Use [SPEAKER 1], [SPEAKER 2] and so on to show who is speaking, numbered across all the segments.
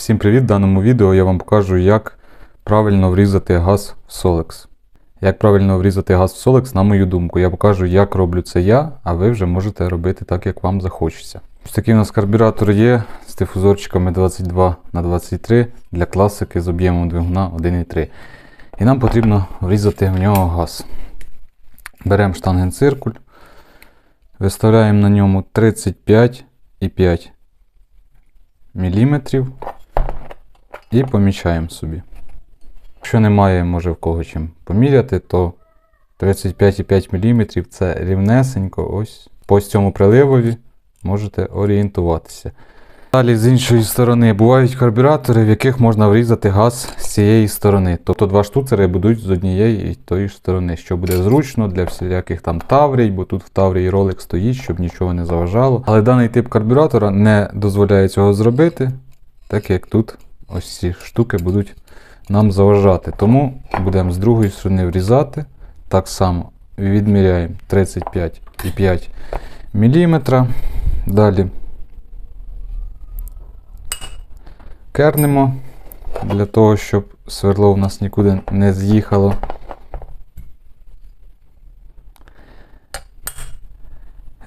[SPEAKER 1] Всім привіт! В даному відео я вам покажу, як правильно врізати газ в Solex. Як правильно врізати газ в Solex, на мою думку. Я покажу, як роблю це я, а ви вже можете робити так, як вам захочеться. Ось такий у нас карбюратор є з дифузорчиками 22 на 23 для класики з об'ємом двигуна 1,3. І нам потрібно врізати в нього газ. Беремо штангенциркуль, виставляємо на ньому 35,5 міліметрів і помічаємо собі. Якщо немає, може в кого чим поміряти, то 35,5 мм це рівнесенько ось по цьому приливові можете орієнтуватися. Далі з іншої сторони бувають карбюратори, в яких можна врізати газ з цієї сторони. Тобто два штуцери будуть з однієї і тої ж сторони, що буде зручно для всіляких там таврій, бо тут в таврії ролик стоїть, щоб нічого не заважало. Але даний тип карбюратора не дозволяє цього зробити, так як тут ось ці штуки будуть нам заважати. Тому будемо з другої сторони врізати. Так само відміряємо 35,5 мм. Далі кернемо для того, щоб сверло у нас нікуди не з'їхало.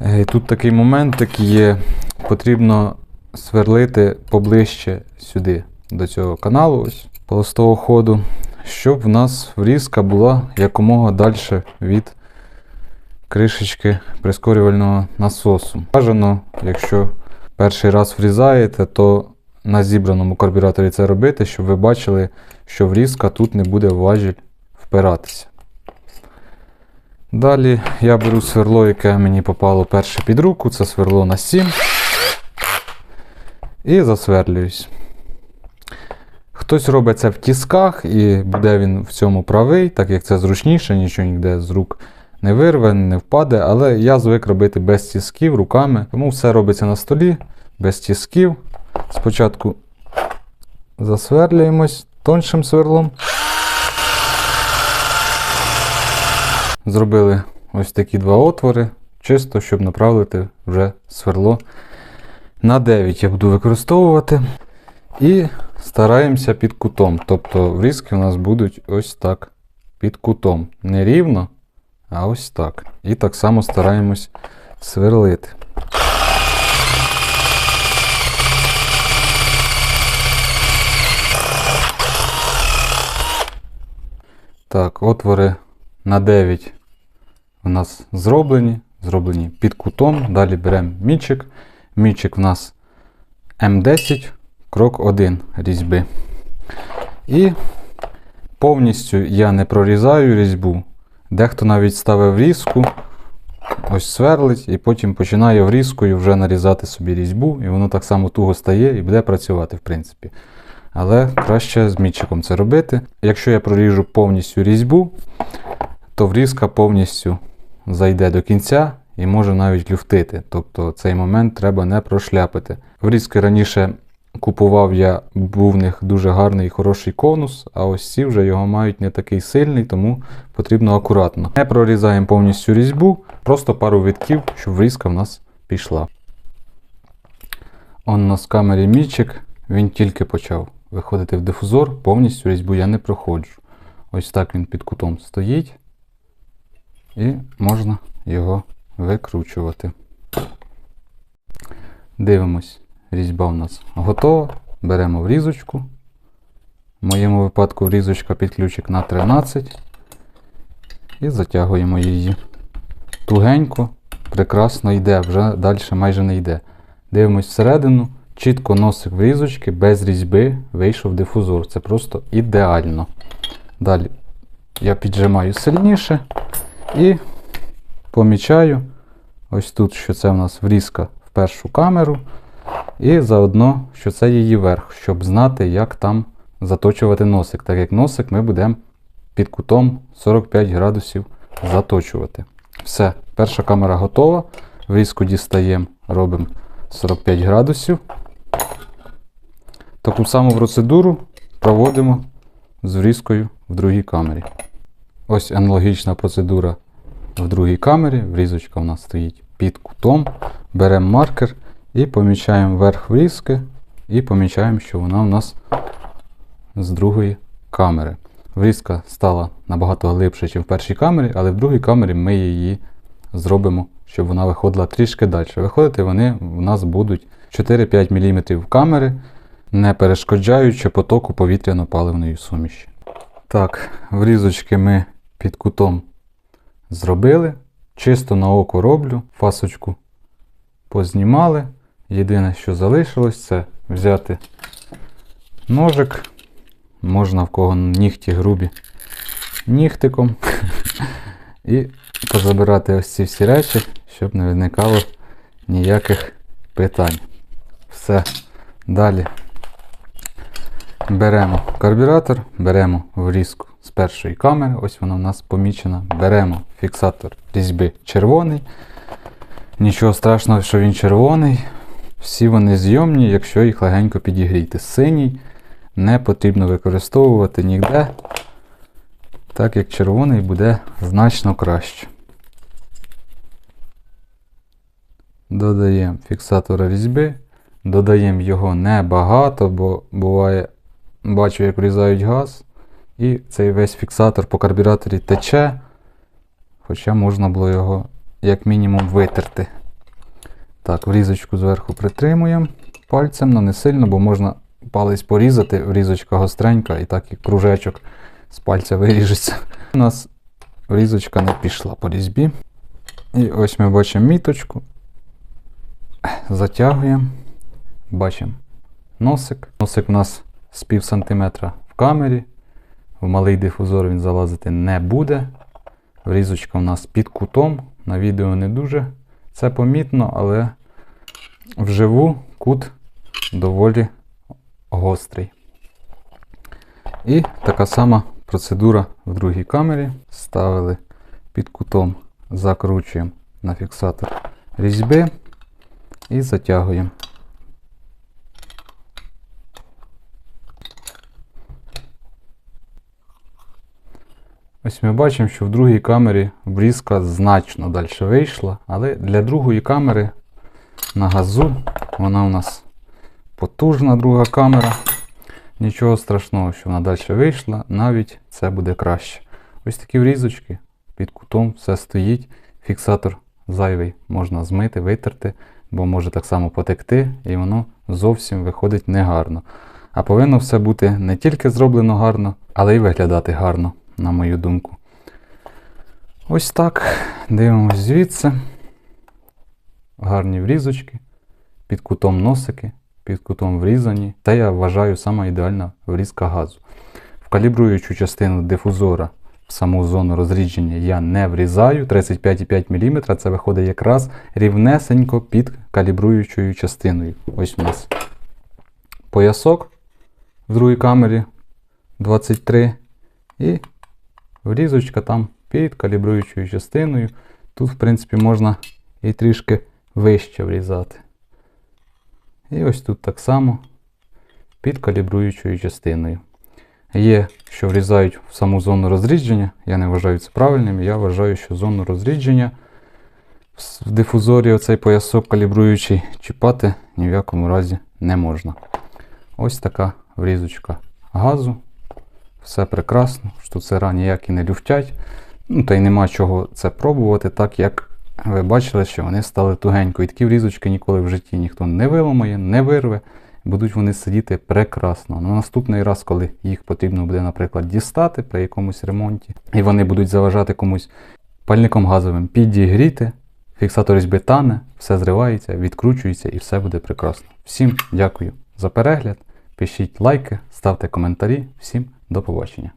[SPEAKER 1] Е, Тут такий момент є. Потрібно сверлити поближче сюди, до цього каналу, ось полостового ходу, щоб в нас врізка була якомога далі від кришечки прискорювального насосу. Бажано, якщо перший раз врізаєте, то на зібраному карбюраторі це робити, щоб ви бачили, що врізка тут не буде важіль впиратися. Далі я беру сверло, яке мені попало перше під руку, це сверло на 7. І засверлююсь. Хтось робить це в тісках, і буде він в цьому правий, так як це зручніше, нічого ніде з рук не вирве, не впаде. Але я звик робити без тісків руками. Тому все робиться на столі, без тісків. Спочатку засверлюємось тоншим сверлом. Зробили ось такі два отвори, чисто, щоб направити вже сверло на 9 я буду використовувати. І стараємося під кутом. Тобто врізки у нас будуть ось так під кутом. Не рівно, а ось так. І так само стараємось сверлити. Так, отвори на 9 у нас зроблені. Зроблені під кутом. Далі беремо мічик. Мічик у нас М10, крок 1 різьби. І повністю я не прорізаю різьбу. Дехто навіть ставив різку, ось сверлить, і потім починає врізкою вже нарізати собі різьбу, і воно так само туго стає і буде працювати, в принципі. Але краще з мічиком це робити. Якщо я проріжу повністю різьбу, то врізка повністю зайде до кінця і може навіть люфтити. Тобто цей момент треба не прошляпити. Врізки раніше купував я, був в них дуже гарний і хороший конус, а ось ці вже його мають не такий сильний, тому потрібно акуратно. Не прорізаємо повністю різьбу, просто пару витків, щоб врізка в нас пішла. Он у нас в камері мічик, він тільки почав виходити в дифузор, повністю різьбу я не проходжу. Ось так він під кутом стоїть. І можна його викручувати. Дивимось, різьба у нас готова. Беремо врізочку. В моєму випадку врізочка під ключик на 13. І затягуємо її. Тугенько, прекрасно йде, вже далі майже не йде. Дивимось всередину, чітко носик врізочки, без різьби вийшов дифузор. Це просто ідеально. Далі я піджимаю сильніше і помічаю ось тут, що це в нас врізка в першу камеру. І заодно, що це її верх, щоб знати, як там заточувати носик. Так як носик ми будемо під кутом 45 градусів заточувати. Все, перша камера готова. Врізку дістаємо, робимо 45 градусів. Таку саму процедуру проводимо з врізкою в другій камері. Ось аналогічна процедура в другій камері. Врізочка у нас стоїть під кутом. Беремо маркер і помічаємо верх врізки і помічаємо, що вона у нас з другої камери. Врізка стала набагато глибше, ніж в першій камері, але в другій камері ми її зробимо, щоб вона виходила трішки далі. Виходити вони в нас будуть 4-5 мм камери, не перешкоджаючи потоку повітряно-паливної суміші. Так, врізочки ми під кутом зробили. Чисто на око роблю, фасочку познімали. Єдине, що залишилось, це взяти ножик. Можна в кого нігті грубі нігтиком. І позабирати ось ці всі речі, щоб не виникало ніяких питань. Все. Далі беремо карбюратор, беремо врізку з першої камери, ось вона в нас помічена. Беремо фіксатор різьби червоний. Нічого страшного, що він червоний. Всі вони зйомні, якщо їх легенько підігріти. Синій не потрібно використовувати ніде, так як червоний буде значно краще. Додаємо фіксатора різьби, додаємо його небагато, бо буває, бачу, як врізають газ, і цей весь фіксатор по карбюраторі тече, хоча можна було його як мінімум витерти. Так, врізочку зверху притримуємо пальцем, але не сильно, бо можна палець порізати, врізочка гостренька, і так і кружечок з пальця виріжеться. У нас врізочка не пішла по різьбі. І ось ми бачимо міточку. Затягуємо, бачимо носик. Носик у нас з пів сантиметра в камері. В малий дифузор він залазити не буде. Врізочка у нас під кутом. На відео не дуже це помітно, але вживу кут доволі гострий. І така сама процедура в другій камері. Ставили під кутом, закручуємо на фіксатор різьби і затягуємо. Ось ми бачимо, що в другій камері врізка значно далі вийшла, але для другої камери на газу вона у нас потужна друга камера. Нічого страшного, що вона далі вийшла, навіть це буде краще. Ось такі врізочки під кутом все стоїть. Фіксатор зайвий можна змити, витерти, бо може так само потекти, і воно зовсім виходить негарно. А повинно все бути не тільки зроблено гарно, але й виглядати гарно, на мою думку. Ось так. Дивимось звідси. Гарні врізочки, під кутом носики, під кутом врізані. Це я вважаю сама ідеальна врізка газу. В калібруючу частину дифузора в саму зону розрідження я не врізаю. 35,5 мм це виходить якраз рівнесенько під калібруючою частиною. Ось у нас поясок в другій камері 23 і врізочка там під калібруючою частиною. Тут, в принципі, можна і трішки вище врізати. І ось тут так само під калібруючою частиною. Є, що врізають в саму зону розрідження. Я не вважаю це правильним. Я вважаю, що зону розрідження в дифузорі оцей поясок калібруючий чіпати ні в якому разі не можна. Ось така врізочка газу. Все прекрасно, штуцера ніякі не люфтять. Ну, Та й нема чого це пробувати, так як ви бачили, що вони стали тугенько. І такі врізочки ніколи в житті ніхто не виламає, не вирве. Будуть вони сидіти прекрасно. На наступний раз, коли їх потрібно буде, наприклад, дістати при якомусь ремонті, і вони будуть заважати комусь пальником газовим підігріти, фіксатор різьби все зривається, відкручується і все буде прекрасно. Всім дякую за перегляд. Пишіть лайки, ставте коментарі. Всім до побачення.